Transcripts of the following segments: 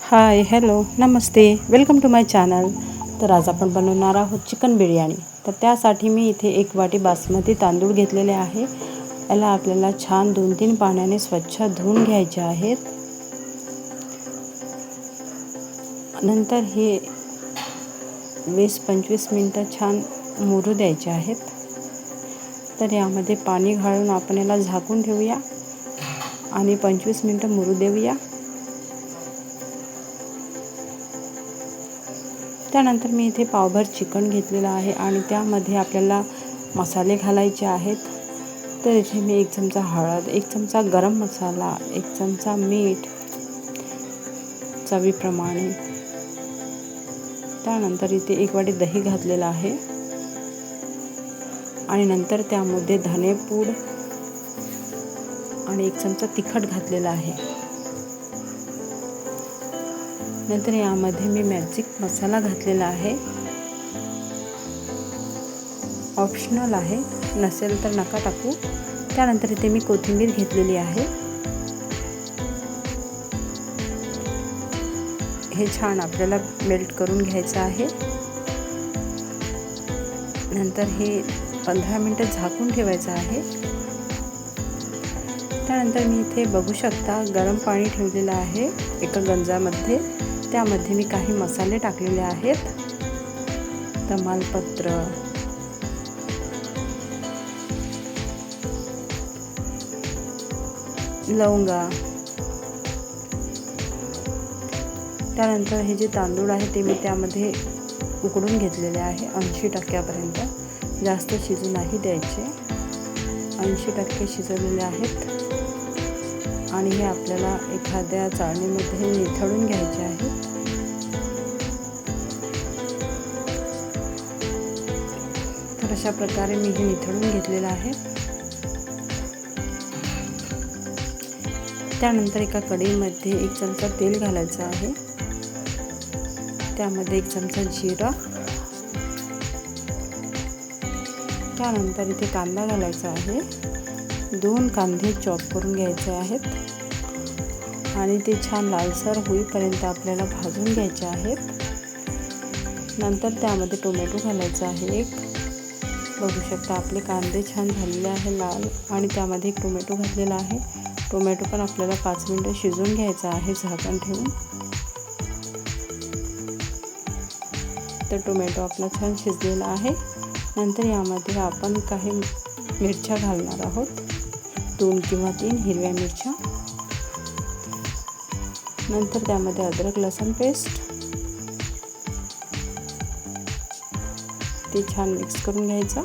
हाय hello नमस्ते. Welcome to my channel तर आज आपण बनवणार आहोत चिकन बिर्याणी. तर त्यासाठी मी इथे एक वाटी बासमती तांदूळ घेतलेले आहे. याला आपल्याला छान दोन तीन पाण्याने स्वच्छ धुवून घ्यायचे आहेत. नंतर हे वीस पंचवीस मिनटं छान मुरू द्यायचे आहेत. तर यामध्ये पाणी घालून आपण याला झाकून ठेवूया. आणि पंचवीस मिनटं मुरू देऊया. त्यानंतर मी इथे पावभर चिकन घेतलेलं आहे आणि त्यामध्ये आपल्याला मसाले घालायचे आहेत. तर इथे मी एक चमचा हळद एक चमचा गरम मसाला एक चमचा मीठ चवीप्रमाणे. त्यानंतर इथे एक वाटी दही घातलेलं आहे. आणि नंतर त्यामध्ये धनेपूड आणि एक चमचा तिखट घातलेला आहे. नंतर यामध्ये मी मॅजिक मसाला घातलेला आहे. ऑप्शनल आहे. नसेल तर नका टाकू. त्यानंतर इथे मी कोथिंबीर घेतलेली आहे. हे छान आपल्याला मेल्ट करून घ्यायचं आहे. नंतर हे पंधरा मिनटं झाकून ठेवायचं आहे. त्यानंतर मी इथे बघू शकता गरम पाणी ठेवलेलं आहे एका गंजामध्ये. त्यामध्ये मी काही मसाले टाकलेले आहेत. तमालपत्र. लवंगा. त्यानंतर हे जे तांदूळ आहे ते मी त्यामध्ये उकडून घेतलेले आहे. ऐंशी टक्क्यापर्यंत. जास्त शिजू नाही द्यायचे. ऐंशी टक्के शिजवलेले आहेत. आणि हे आपल्याला एखाद्या चाळणीमध्ये निथळून घ्यायचे आहे. तर अशा प्रकारे मी हे निथळून घेतलेलं आहे. त्यानंतर एका कढईमध्ये एक चमचा तेल घालायचं आहे. त्यामध्ये एक चमचा जिरा. त्यानंतर इथे कांदा घालायचा आहे. दोन कांदे चॉप करून घ्यायचे आहेत. आणि ते छान लालसर होईपर्यंत आपल्याला भाजून घ्यायचे आहेत. नंतर त्यामध्ये टोमॅटो घालायचा आहे एक. बघू शकता आपले कांदे छान झालेले आहे लाल आणि त्यामध्ये एक टोमॅटो घातलेला आहे. टोमॅटो पण आपल्याला पाच मिनटं शिजवून घ्यायचा आहे झाकण ठेवून. तर टोमॅटो आपला छान शिजलेला आहे. नंतर यामध्ये आपण काही मिरच्या घालणार आहोत. दोन किंवा तीन हिरव्या मिरच्या. नंतर त्यामध्ये अद्रक लसूण पेस्ट. ते छान मिक्स करून घ्यायचं.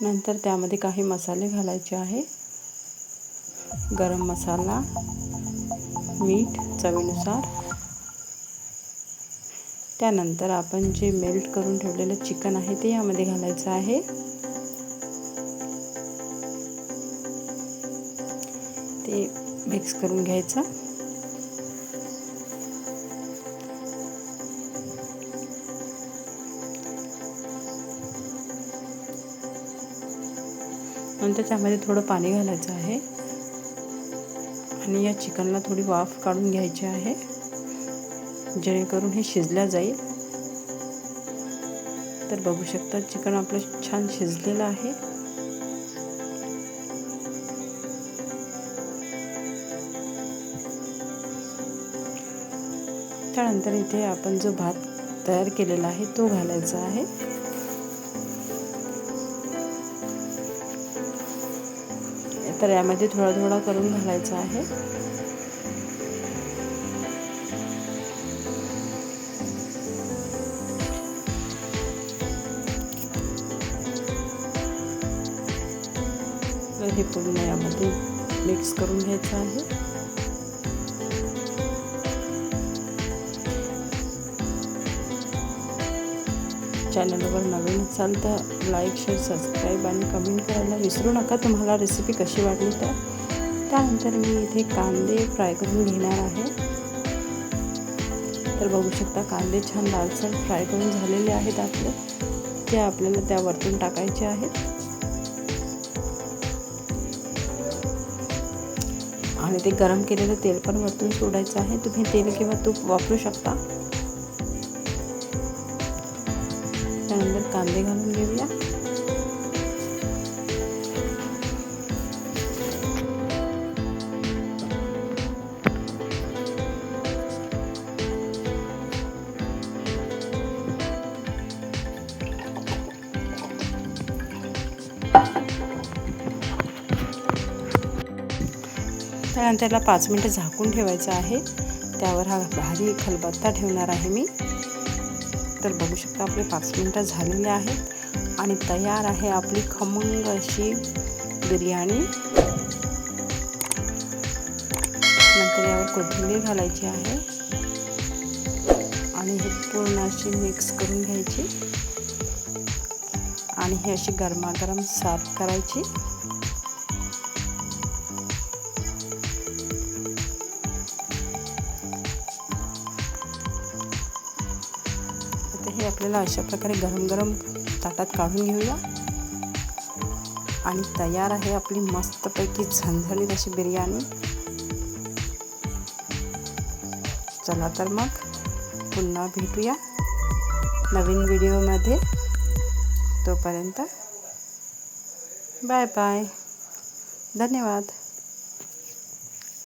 नंतर त्यामध्ये काही मसाले घालायचे आहे. गरम मसाला मीठ चवीनुसार. त्यानंतर आपण जे मेल्ट करून ठेवलेलं चिकन आहे ते यामध्ये घालायचं आहे. ते मिक्स करून घ्यायचं. नंतर त्यामध्ये थोडं पाणी घालायचं आहे. आणि या चिकनला थोडी वाफ काढून घ्यायची आहे. जेणेकरून हे शिजल्या जाईल. तर बघू शकता चिकन आपलं छान शिजलेलं आहे. त्यानंतर इथे आपण जो भात तयार केलेला आहे तो घालायचा आहे. तर यामध्ये थोडा थोडा करून घालायचा आहे. हे पूर्ण यामध्ये मिक्स करून घ्यायचं आहे. चॅनलवर नवीन असाल तर लाईक शेअर सबस्क्राईब आणि कमेंट करायला विसरू नका. तुम्हाला रेसिपी कशी वाटली तर त्यानंतर मी इथे कांदे फ्राय करून घेणार आहे. तर बघू शकता कांदे छान लालसर फ्राय करून झालेले आहेत आपले. ते आपल्याला त्यावरतून टाकायचे आहेत. आणि ते गरम केलेलं तेल पण वरतून सोडायचं आहे. तुम्ही तेल किंवा तूप वापरू शकता. त्यानंतर कांदे घालून घेऊया. त्यानंतर त्याला पाच मिनटं झाकून ठेवायचं आहे. त्यावर हा भारी खलबत्ता ठेवणार आहे मी. तर बघू शकता आपले पाच मिनटं झालेले आहेत. आणि तयार आहे आपली खमंग अशी बिर्याणी. नंतर यावर कोथिंबीर घालायची आहे. आणि हे पूर्ण अशी मिक्स करून घ्यायची. आणि ही अशी गरमागरम साफ करायची. आपल्याला अशा प्रकारे गरम गरम ताटात काढून घेऊया. आणि तयार आहे आपली मस्तपैकी झणझणीत अशी बिर्याणी. चला तर मग पुन्हा भेटूया नवीन व्हिडिओमध्ये. तोपर्यंत बाय बाय. धन्यवाद.